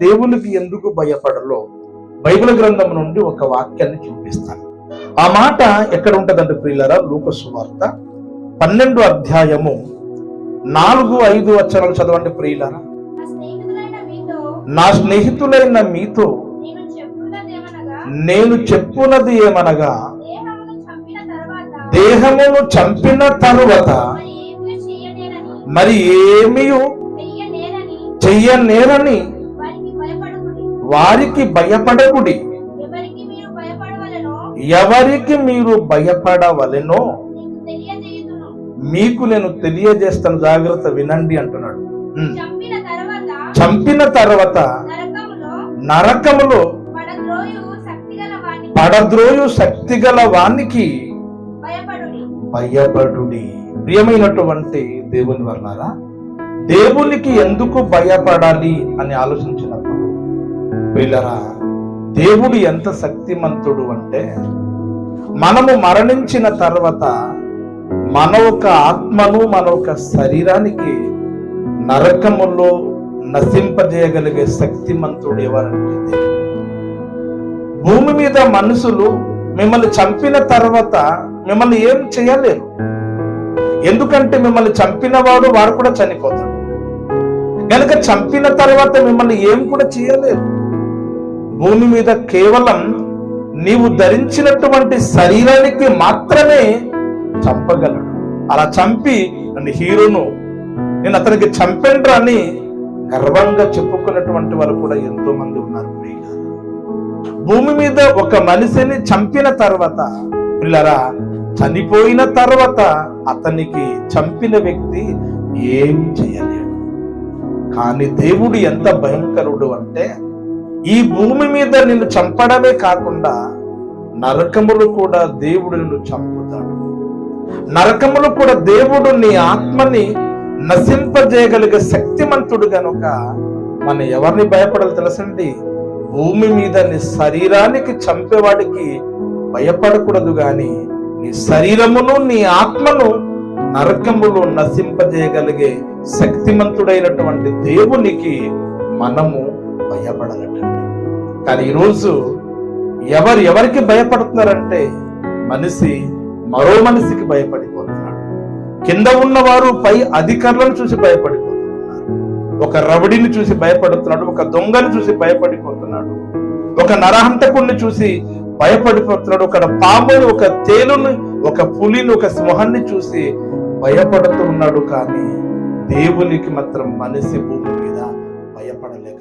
దేవునికి ఎందుకు భయపడలో? బైబిల్ గ్రంథం నుండి ఒక వాక్యాన్ని చూపిస్తాను. ఆ మాట ఎక్కడ ఉంటదంటే ప్రియులరా? లూకసు వార్త పన్నెండు అధ్యాయము నాలుగు ఐదు వచనాలు చదవండి ప్రియులరా. నా స్నేహితులైన మీతో నేను చెప్పున్నది ఏమనగా? దేహమును చంపిన తర్వాత దేహమును చంపిన తరువాత మరి ఏమీ చెయ్యనేరని వారికి భయపడకుడి. ఎవరికి మీరు భయపడవలెనో? మీకు నేను తెలియజేస్తాను జాగ్రత్త వినండి అంటున్నాడు. చంపిన తర్వాత నరకములో పడద్రోయు శక్తిగల వానికి పడద్రోయు శక్తిగల వానికి భయపడుడి. ప్రియమైనటువంటి దేవుని వర్ణారా దేవునికి ఎందుకు భయపడాలి అని ఆలోచించినప్పుడు పిల్లరా దేవుడు ఎంత శక్తిమంతుడు అంటే మనము మరణించిన తర్వాత మన ఒక ఆత్మను మన ఒక శరీరానికి నరకములో నశింపజేయగలిగే శక్తిమంతుడు ఎవరంటే భూమి మీద మనుషులు మిమ్మల్ని చంపిన తర్వాత మిమ్మల్ని ఏం చేయలేరు. ఎందుకంటే మిమ్మల్ని చంపిన వాడు వాడు కూడా చనిపోతాడు. కనుక చంపిన తర్వాత మిమ్మల్ని ఏం కూడా చేయలేరు. భూమి మీద కేవలం నీవు ధరించినటువంటి శరీరానికి మాత్రమే చంపగలడు. అలా చంపి నన్ను హీరోను నేను అతనికి చంపెండ్రా అని గర్వంగా చెప్పుకున్నటువంటి వారు కూడా ఎంతో మంది ఉన్నారు భూమి మీద ఒక మనిషిని చంపిన తర్వాత పిల్లరా చనిపోయిన తర్వాత అతనికి చంపిన వ్యక్తి ఏం చేయలేడు. కానీ దేవుడు ఎంత భయంకరుడు అంటే ఈ భూమి మీద నిన్ను చంపడమే కాకుండా నరకములు కూడా దేవుడు నిన్ను చంపుతాడు. నరకములు కూడా దేవుడు నీ ఆత్మని నశింపజేయగలిగే శక్తిమంతుడు గనుక మన ఎవరిని భయపడాలి తెలుసండి? భూమి మీద నీ శరీరానికి చంపేవాడికి భయపడకూడదు గాని నీ శరీరమును నీ ఆత్మను నరకములో నశింపజేయగలిగే శక్తిమంతుడైనటువంటి దేవునికి మనము భయపడాలటండి కానీ ఈరోజు ఎవరు ఎవరికి భయపడుతున్నారంటే మనిషి మరో మనిషికి భయపడిపోతున్నాడు. కింద ఉన్నవారు పై అధికారులను చూసి భయపడిపోతున్నారు. ఒక రవడిని చూసి భయపడుతున్నాడు ఒక దొంగని చూసి భయపడిపోతున్నాడు ఒక నరహంతకుణ్ణి చూసి భయపడిపోతున్నాడు ఒక పాముని ఒక తేలుని ఒక పులిని ఒక సింహాన్ని చూసి భయపడుతున్నాడు. కానీ దేవునికి మాత్రం మనిషి భూమి మీద భయపడలేక